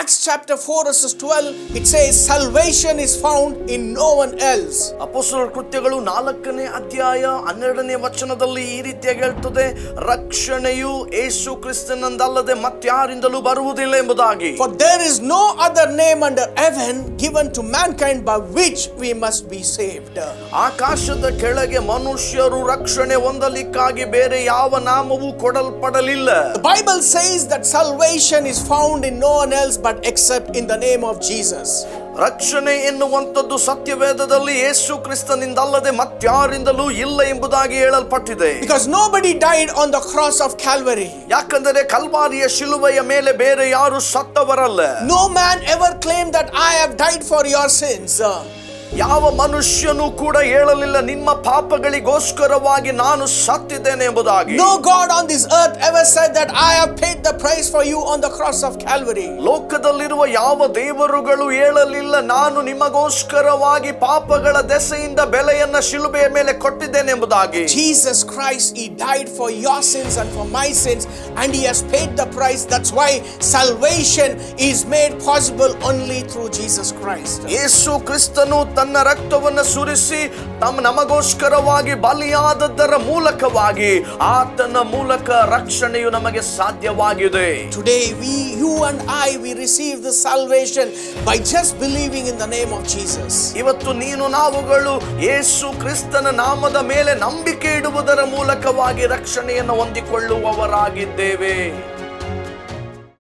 Acts chapter 4, verses 12, it says, Salvation is found in no one else. ಅಪೋಸ್ತಲರ ಕೃತ್ಯಗಳು ನಾಲ್ಕನೇ ಅಧ್ಯಾಯ ಹನ್ನೆರಡನೇ ವಚನದಲ್ಲಿ ಈ ರೀತಿಯಾಗಿ ಹೇಳ್ತದೆ ರಕ್ಷಣೆಯು ಯೇಸು ಕ್ರಿಸ್ತನಂದಲ್ಲದೆ ಮತ್ಯಾರಿಂದಲೂ ಬರುವುದಿಲ್ಲ ಎಂಬುದಾಗಿ For there is no other name under heaven given to mankind by which we must be saved. ಆಕಾಶದ ಕೆಳಗೆ ಮನುಷ್ಯರು ರಕ್ಷಣೆ ಹೊಂದಲಿಕ್ಕಾಗಿ ಬೇರೆ ಯಾವ ನಾಮವೂ ಕೊಡಲ್ಪಡಲಿಲ್ಲ The Bible says that salvation is found in no one else but except in the name of Jesus. ರಕ್ಷಣೆ ಎನ್ನುವಂಥದ್ದು ಸತ್ಯವೇದದಲ್ಲಿ ಯೇಸು ಕ್ರಿಸ್ತನಿಂದಲ್ಲದೆ ಮತ್ಯಾರಿಂದಲೂ ಇಲ್ಲ ಎಂಬುದಾಗಿ ಹೇಳಲ್ಪಟ್ಟಿದೆ. Because nobody died on the cross of Calvary ಯಾಕಂದರೆ ಕಲ್ವಾರಿಯ ಶಿಲುವೆಯ ಮೇಲೆ ಬೇರೆ ಯಾರು ಸತ್ತವರಲ್ಲ. No man ever claim that I have died for your sins. ಯಾವ ಮನುಷ್ಯನು ಕೂಡ ಹೇಳಲಿಲ್ಲ ನಿಮ್ಮ ಪಾಪಗಳಿಗೋಸ್ಕರವಾಗಿ ನಾನು ಸತ್ತಿದ್ದೇನೆ ಎಂಬುದಾಗಿ No God on this earth ever said that I have paid the price for you on the cross of Calvary. ಲೋಕದಲ್ಲಿರುವ ಯಾವ ದೇವರುಗಳು ಹೇಳಲಿಲ್ಲ ನಾನು ನಿಮಗೋಸ್ಕರವಾಗಿ ಪಾಪಗಳ ದೆಸೆಯಿಂದ ಬೆಲೆಯನ್ನ ಶಿಲುಬೆಯ ಮೇಲೆ ಕೊಟ್ಟಿದ್ದೇನೆ ಎಂಬುದಾಗಿ Jesus Christ, He died for your sins and for my sins, and He has paid the price. That's why salvation is made possible only through Jesus Christ. ಯೇಸು ಕ್ರಿಸ್ತನು ತನ್ನ ರಕ್ತವನ್ನು ಸುರಿಸಿ ತಮ್ಮ ನಮಗೋಸ್ಕರವಾಗಿ ಬಲಿಯಾದದ್ದರ ಮೂಲಕವಾಗಿ ಆತನ ಮೂಲಕ ರಕ್ಷಣೆಯು ನಮಗೆ ಸಾಧ್ಯವಾಗಿದೆ. Today we you and I we receive the salvation by just believing in the name of Jesus ಇವತ್ತು ನೀನು ನಾವುಗಳು ಯೇಸು ಕ್ರಿಸ್ತನ ನಾಮದ ಮೇಲೆ ನಂಬಿಕೆ ಇಡುವುದರ ಮೂಲಕವಾಗಿ ರಕ್ಷಣೆಯನ್ನು ಹೊಂದಿಕೊಳ್ಳುವವರಾಗಿದ್ದೇವೆ.